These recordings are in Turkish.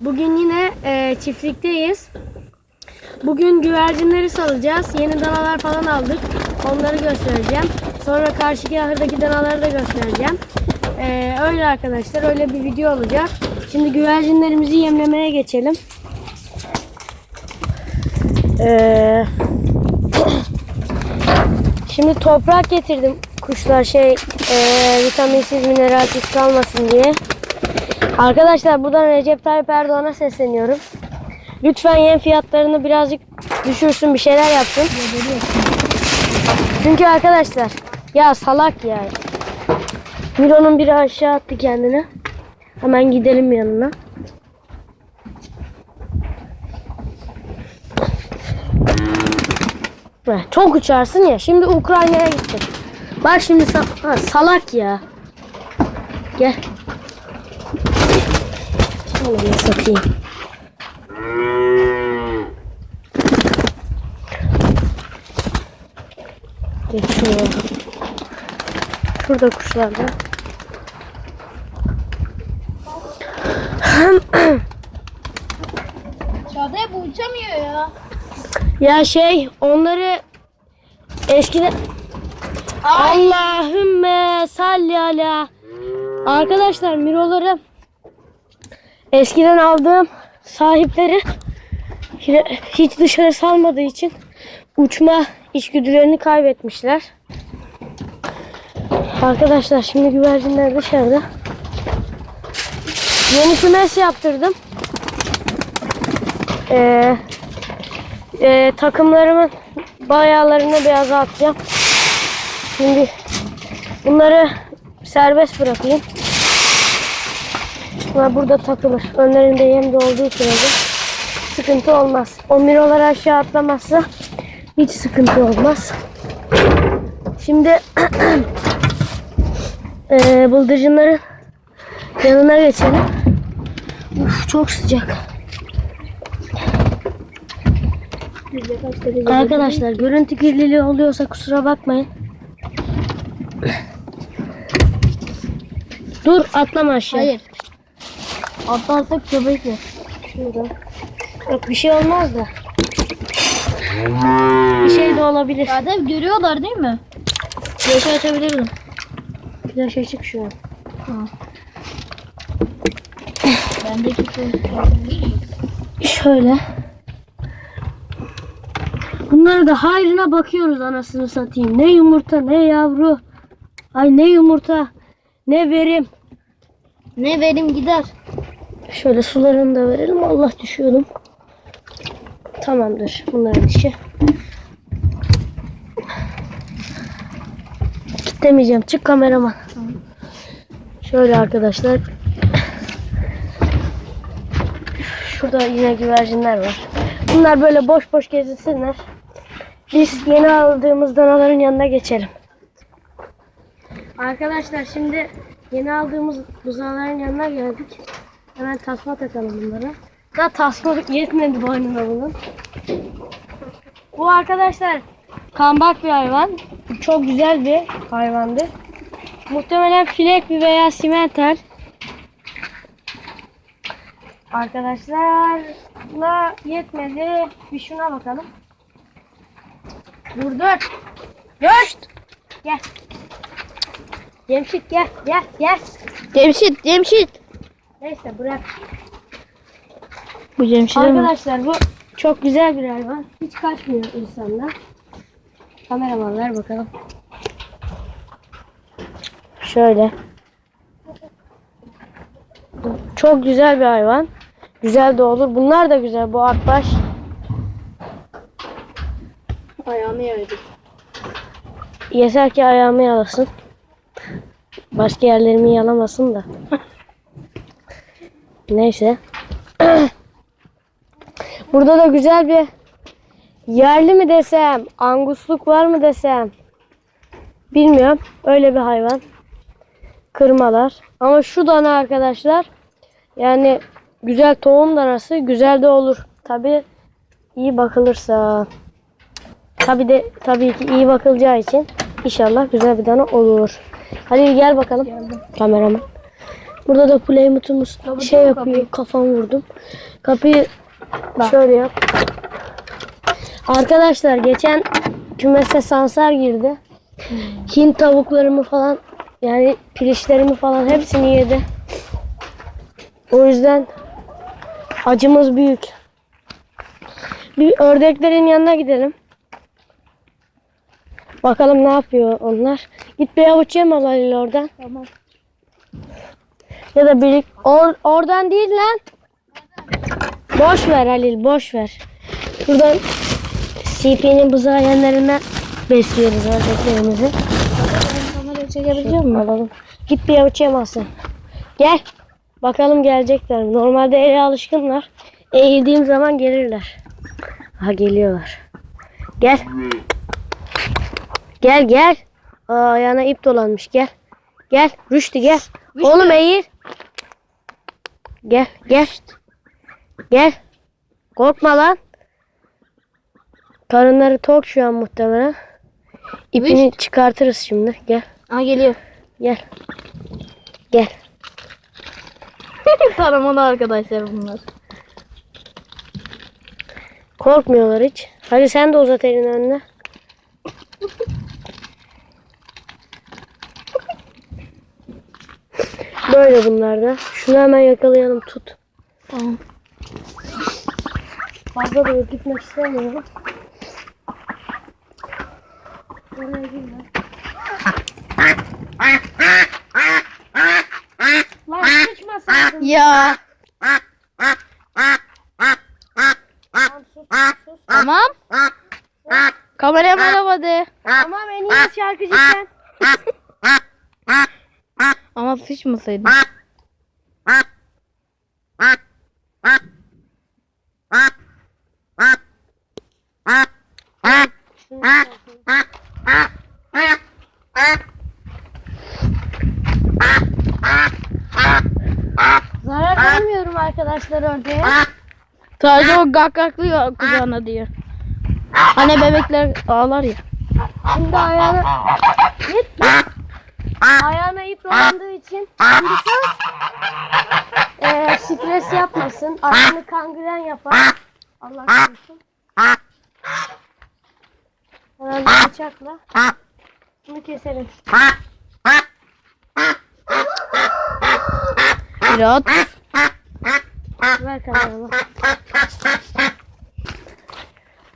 Bugün yine e, çiftlikteyiz. Bugün güvercinleri salacağız. Yeni danalar falan aldık. Onları göstereceğim. Sonra karşıki ahırdaki danaları da göstereceğim. E, öyle arkadaşlar. Öyle bir video olacak. Şimdi güvercinlerimizi yemlemeye geçelim. E, şimdi toprak getirdim. Kuşlar şey e, vitaminsiz mineralsiz kalmasın diye. Arkadaşlar buradan Recep Tayyip Erdoğan'a sesleniyorum. Lütfen yem fiyatlarını birazcık düşürsün bir şeyler yapsın. Çünkü arkadaşlar ya salak ya. Miro'nun biri aşağı attı kendini. Hemen gidelim yanına. Çok uçarsın ya. Şimdi Ukrayna'ya gittim. Bak şimdi sa- ha, salak ya. Gel. Bir satayım. Geçiyor. Şurada kuşlar da. Çağatay bu uçamıyor ya. Ya şey onları eskiden Allahümme salli ala. Arkadaşlar miroları eskiden aldığım sahipleri hiç dışarı salmadığı için uçma içgüdülerini kaybetmişler. Arkadaşlar şimdi güvercinler dışarıda. Yeni kümes yaptırdım. Ee, e, takımlarımın bayağılarını biraz atacağım. Şimdi bunları serbest bırakayım. Bunlar burada takılır. Önlerinde yem de olduğu sürece sıkıntı olmaz. O mirolar aşağı atlamazsa hiç sıkıntı olmaz. Şimdi e, bıldırcınların yanına geçelim. Uf, çok sıcak. Arkadaşlar görüntü kirliliği oluyorsa kusura bakmayın. Dur atlama aşağı. Hayır. Atlarsak köpek yer. Şurada. Yok bir şey olmaz da. Bir şey de olabilir. Çağatay görüyorlar değil mi? Yaşı açabilirdim. Güzel şey çık şu an. Bendeki köpek. Şöyle. Bunları da hayrına bakıyoruz anasını satayım. Ne yumurta ne yavru. Ay ne yumurta ne verim. Ne verim gider. Şöyle sularını da verelim. Allah düşüyordum. Tamamdır. Bunların işi. Kitlemeyeceğim. Çık kameraman. Şöyle arkadaşlar. Şurada yine güvercinler var. Bunlar böyle boş boş gezinsinler. Biz yeni aldığımız danaların yanına geçelim. Arkadaşlar şimdi yeni aldığımız buzağların yanına geldik. Hemen tasma takalım bunlara. Da tasma yetmedi boynuna bunun. Bu arkadaşlar kambak bir hayvan. Çok güzel bir hayvandı. Muhtemelen filek bir veya simenter. Arkadaşlarla yetmedi. Bir şuna bakalım. Dur dur. Dur. Gel. Cemşit gel gel gel. Cemşit, Cemşit. Neyse bırak. Bu Cemşit Arkadaşlar bu çok güzel bir hayvan. Hiç kaçmıyor insandan. Kameraman ver bakalım. Şöyle. Çok güzel bir hayvan. Güzel de olur. Bunlar da güzel. Bu akbaş. Ayağını yedik. Yeter ki ayağımı yalasın. Başka yerlerimi yalamasın da. Neyse. Burada da güzel bir yerli mi desem, angusluk var mı desem. Bilmiyorum. Öyle bir hayvan. Kırmalar. Ama şu dana arkadaşlar yani güzel tohum danası güzel de olur. Tabi iyi bakılırsa. Tabi de tabii ki iyi bakılacağı için inşallah güzel bir dana olur. Hadi gel bakalım. Kameraman. Burada da Playmout'umuz Kapatın şey yapıyor. kapıyı? Kafam vurdum. Kapıyı Bak. şöyle yap. Arkadaşlar geçen kümese sansar girdi. Hint tavuklarımı falan yani pilişlerimi falan hepsini yedi. O yüzden acımız büyük. Bir ördeklerin yanına gidelim. Bakalım ne yapıyor onlar. Git bir avuç yem al Halil oradan. Tamam. Ya da bir or, oradan değil lan. Boş ver Halil boş ver. Buradan CP'nin buzağı yanlarına besliyoruz ördeklerimizi. Kamerayı çekebilecek miyim? Alalım. Git bir avuç yem alsın. Gel. Bakalım gelecekler mi? Normalde ele alışkınlar. Eğildiğim zaman gelirler. Ha geliyorlar. Gel. Gel gel. Aa, ayağına ip dolanmış gel. Gel. Rüştü gel. Oğlum eğil. Gel gel. Gel. Korkma lan. Karınları tok şu an muhtemelen. İpini çıkartırız şimdi. Gel. Aa geliyor. Gel. Gel. Taramalı arkadaşlar bunlar. Korkmuyorlar hiç. Hadi sen de uzat elini önüne. Böyle bunlar da. Şunu hemen yakalayalım tut. Tamam. Fazla da ürkütmek istemiyorum. Oraya girme. Lan sıçmasaydın. Ya. Sus, sus. Tamam. Kameraya merhaba de. Tamam en iyi şarkıcı sen. Ama sıçmasaydın. Zarar vermiyorum arkadaşlar ördeğe. Sadece o gakgaklıyor kucağına diyor. Hani bebekler ağlar ya. Şimdi ayağına... Git. Ayağına ip dolandığı için insan eee stres yapmasın. Ayağını kangren yapar. Allah korusun. Herhalde bıçakla. Bunu keselim. Rahat. Ver kameramı.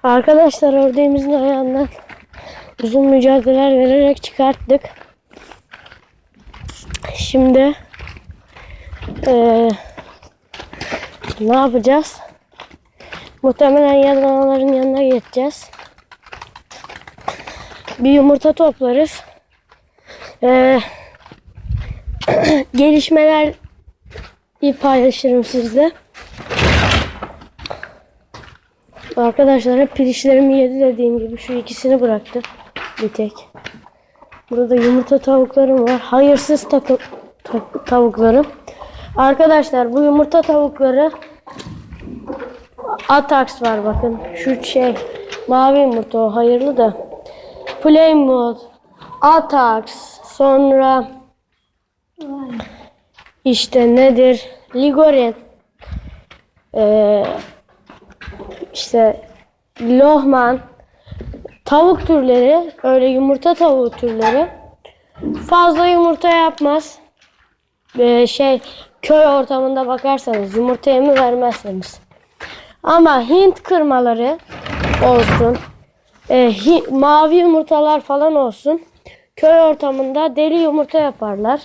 Arkadaşlar ördeğimizin ayağından uzun mücadeleler vererek çıkarttık. Şimdi eee, ne yapacağız? Muhtemelen yadanaların yanına geçeceğiz. Bir yumurta toplarız. Eee, gelişmeler paylaşırım sizle. Arkadaşlar hep pirinçlerimi yedi dediğim gibi şu ikisini bıraktı. Bir tek. Burada yumurta tavuklarım var. Hayırsız takı- ta- tavuklarım. Arkadaşlar bu yumurta tavukları Atax var bakın. Şu şey mavi yumurta o hayırlı da. Plymouth, Atax, sonra işte nedir? Ligorin. Ee, işte lohman. Tavuk türleri, öyle yumurta tavuğu türleri. Fazla yumurta yapmaz. Ee, şey köy ortamında bakarsanız yumurta yemi vermezseniz. Ama Hint kırmaları olsun. e, hi- mavi yumurtalar falan olsun. Köy ortamında deli yumurta yaparlar.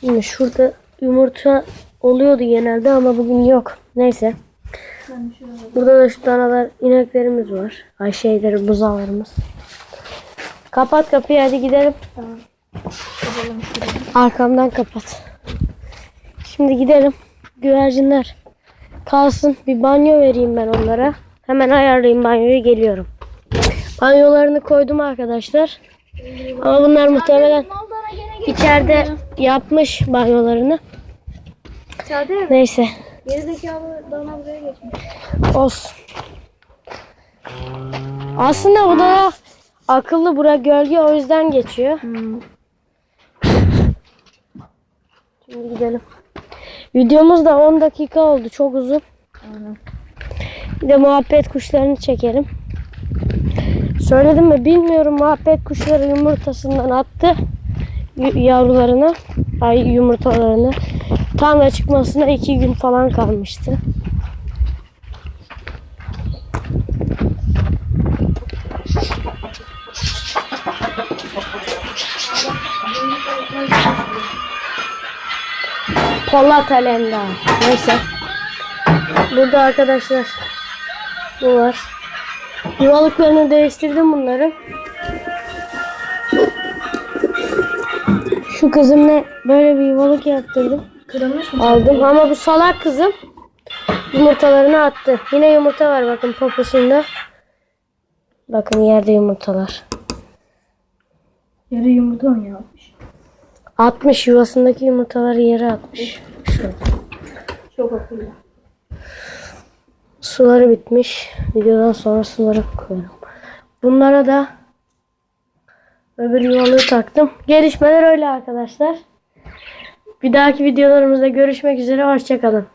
Şimdi şurada yumurta oluyordu genelde ama bugün yok. Neyse. Burada da şu tanalar ineklerimiz var. Ay şeyleri buzağlarımız. Kapat kapıyı hadi gidelim. Arkamdan kapat. Şimdi gidelim. Güvercinler kalsın. Bir banyo vereyim ben onlara. Hemen ayarlayayım banyoyu geliyorum. Banyolarını koydum arkadaşlar. Ama bunlar muhtemelen içeride yapmış banyolarını. Neyse. Gerizekalı dana buraya geçmiş. Olsun. Aslında bu da akıllı bura gölge o yüzden geçiyor. Hmm. Şimdi gidelim. Videomuz da 10 dakika oldu. Çok uzun. Aynen. Bir de muhabbet kuşlarını çekelim. Söyledim mi bilmiyorum muhabbet kuşları yumurtasından attı y- yavrularını ay yumurtalarını tam da çıkmasına iki gün falan kalmıştı. Polat Alemdar. Neyse. Burada arkadaşlar bu var. Yuvalıklarını değiştirdim bunları. Şu kızım ne böyle bir yuvalık yaptırdım. Kırılmış mı? Aldım ama bu salak kızım yumurtalarını attı. Yine yumurta var bakın poposunda. Bakın yerde yumurtalar. Yarı yumurta mı yapmış? 60 yuvasındaki yumurtaları yere atmış. Şurada. Çok akıllı. Suları bitmiş. Videodan sonra suları koyuyorum. Bunlara da öbür yuvalığı taktım. Gelişmeler öyle arkadaşlar. Bir dahaki videolarımızda görüşmek üzere. Hoşçakalın.